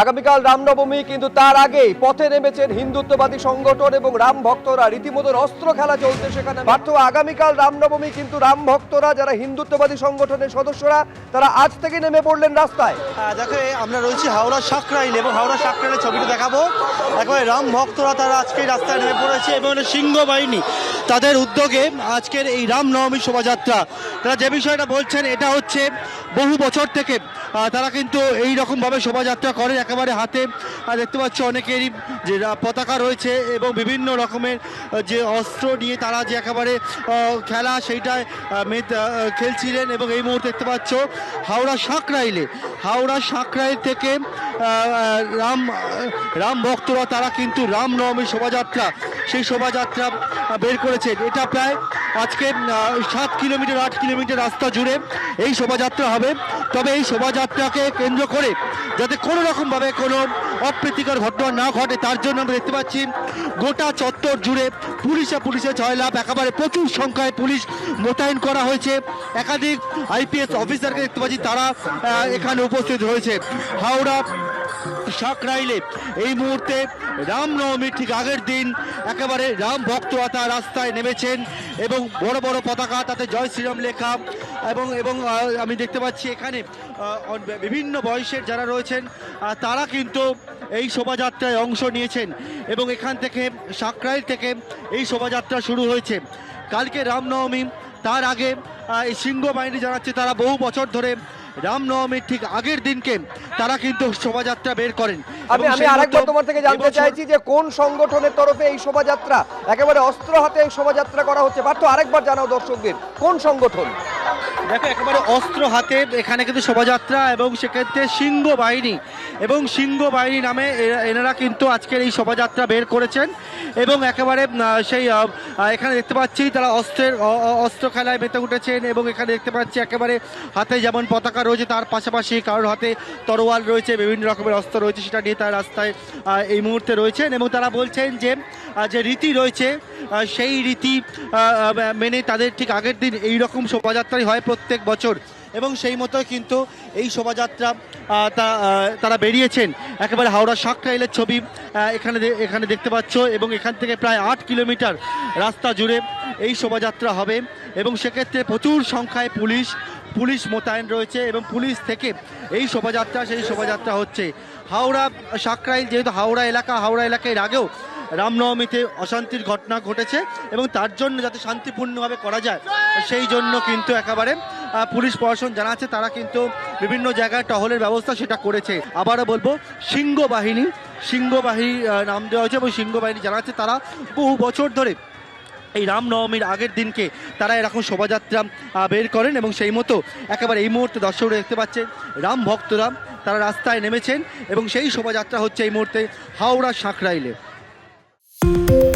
আগামীকাল রামনবমী কিন্তু তার আগেই পথে নেমেছেন হিন্দুত্ববাদী সংগঠন এবং রাম ভক্তরা। রীতিমতো অস্ত্র খেলা চলছে সেখানে। পার্থ আগামীকাল রামনবমী কিন্তু রাম ভক্তরা যারা হিন্দুত্ববাদী সংগঠনের সদস্যরা তারা আজ থেকে নেমে পড়লেন রাস্তায়। আহ, দেখো আমরা রয়েছি হাওড়া সাকরাইল এবং হাওড়া সাকরাইলের ছবিটা দেখাবো। একেবারে রাম ভক্তরা তারা আজকে রাস্তায় নেমে পড়েছে এবং সিংহ বাহিনী তাদের উদ্যোগে আজকের এই রামনবমী শোভাযাত্রা। তারা যে বিষয়টা বলছেন এটা হচ্ছে বহু বছর থেকে তারা কিন্তু এই রকমভাবে শোভাযাত্রা করেন একেবারে হাতে দেখতে পাচ্ছ অনেকেরই যে পতাকা রয়েছে এবং বিভিন্ন রকমের যে অস্ত্র নিয়ে তারা যে একেবারে খেলা সেইটায় খেলছিলেন এবং এই মুহূর্তে দেখতে পাচ্ছ হাওড়া সাঁকরাইলে হাওড়া সাঁকরাইল থেকে রাম রাম ভক্তরা, তারা কিন্তু রামনবমী শোভাযাত্রা, সেই শোভাযাত্রা বের করেছে। এটা প্রায় আজকে সাত কিলোমিটার, আট কিলোমিটার রাস্তা জুড়ে এই শোভাযাত্রা হবে। তবে এই শোভাযাত্রাকে কেন্দ্র করে যাতে কোনো রকমভাবে কোনো অপ্রীতিকর ঘটনা না ঘটে, তার জন্য আমরা দেখতে পাচ্ছি গোটা চত্বর জুড়ে পুলিশে পুলিশে জয়লাভ একেবারে প্রচুর সংখ্যায় পুলিশ মোতায়েন করা হয়েছে। একাধিক আইপিএস অফিসারকে দেখতে পাচ্ছি, তারা এখানে উপস্থিত হয়েছে হাওড়া সাকরাইলে এই মুহূর্তে রামনবমীর ঠিক আগের দিন একেবারে রাম ভক্তরা তার রাস্তায় নেমেছেন এবং বড় বড় পতাকা, তাতে জয় শ্রীরাম লেখা এবং এবং আমি দেখতে পাচ্ছি এখানে বিভিন্ন বয়সের যারা রয়েছেন তারা কিন্তু এই শোভাযাত্রায় অংশ নিয়েছেন এবং এখান থেকে সাকরাইল থেকে এই শোভাযাত্রা শুরু হয়েছে। কালকে রামনবমী তার আগে এই সিংহ বাহিনী জানাচ্ছে তারা বহু বছর ধরে রামনবমীর ঠিক আগের দিনকে তারা কিন্তু শোভাযাত্রা বের করেন। আমি আমি আরেকবার তোমার থেকে জানতে চাইছি যে কোন সংগঠনের তরফে এই শোভাযাত্রা একেবারে অস্ত্র হাতে এই শোভাযাত্রা করা হচ্ছে। পার্থ আরেকবার জানাও দর্শকদের কোন সংগঠন? দেখো, একেবারে অস্ত্র হাতে এখানে কিন্তু শোভাযাত্রা এবং সেক্ষেত্রে সিংহ বাহিনী এবং সিংহ বাহিনী নামে এনারা কিন্তু আজকের এই শোভাযাত্রা বের করেছেন এবং একেবারে সেই এখানে দেখতে পাচ্ছি তারা অস্ত্রের অস্ত্র খেলায় মেতে উঠেছেন এবং এখানে দেখতে পাচ্ছি একেবারে হাতে যেমন পতাকা রয়েছে তার পাশাপাশি কারোর হাতে তরোয়াল রয়েছে, বিভিন্ন রকমের অস্ত্র রয়েছে, সেটা নিয়ে তার রাস্তায় এই মুহূর্তে রয়েছেন এবং তারা বলছেন যে যে রীতি রয়েছে সেই রীতি মেনে তাদের ঠিক আগের দিন এই রকম শোভাযাত্রাই হয় প্রত্যেক বছর। এবং সেই মতো কিন্তু এই শোভাযাত্রা তারা বেরিয়েছেন। একেবারে হাওড়া সাকরাইলের ছবি এখানে এখানে দেখতে পাচ্ছ। এবং এখান থেকে প্রায় আট কিলোমিটার রাস্তা জুড়ে এই শোভাযাত্রা হবে। এবং সেক্ষেত্রে প্রচুর সংখ্যায় পুলিশ পুলিশ মোতায়েন রয়েছে এবং পুলিশ থেকে এই শোভাযাত্রা, সেই শোভাযাত্রা হচ্ছে। হাওড়া সাকরাইল যেহেতু হাওড়া এলাকা, হাওড়া এলাকায় আগেও রামনবমীতে অশান্তির ঘটনা ঘটেছে এবং তার জন্য যাতে শান্তিপূর্ণভাবে করা যায়, সেই জন্য কিন্তু একেবারে পুলিশ প্রশাসন জানাচ্ছে তারা কিন্তু বিভিন্ন জায়গায় টহলের ব্যবস্থা সেটা করেছে। আবারও বলব সিংহ বাহিনী সিংহ বাহিনী নাম দেওয়া হয়েছে এবং সিংহ বাহিনী জানাচ্ছে তারা বহু বছর ধরে এই রামনবমীর আগের দিনকে তারা এরকম শোভাযাত্রা বের করেন এবং সেই মতো একেবারে এই মুহূর্তে দর্শকরা দেখতে পাচ্ছেন, রাম ভক্তরা তারা রাস্তায় নেমেছেন এবং সেই শোভাযাত্রা হচ্ছে এই মুহূর্তে হাওড়া সাঁকরাইলে thank you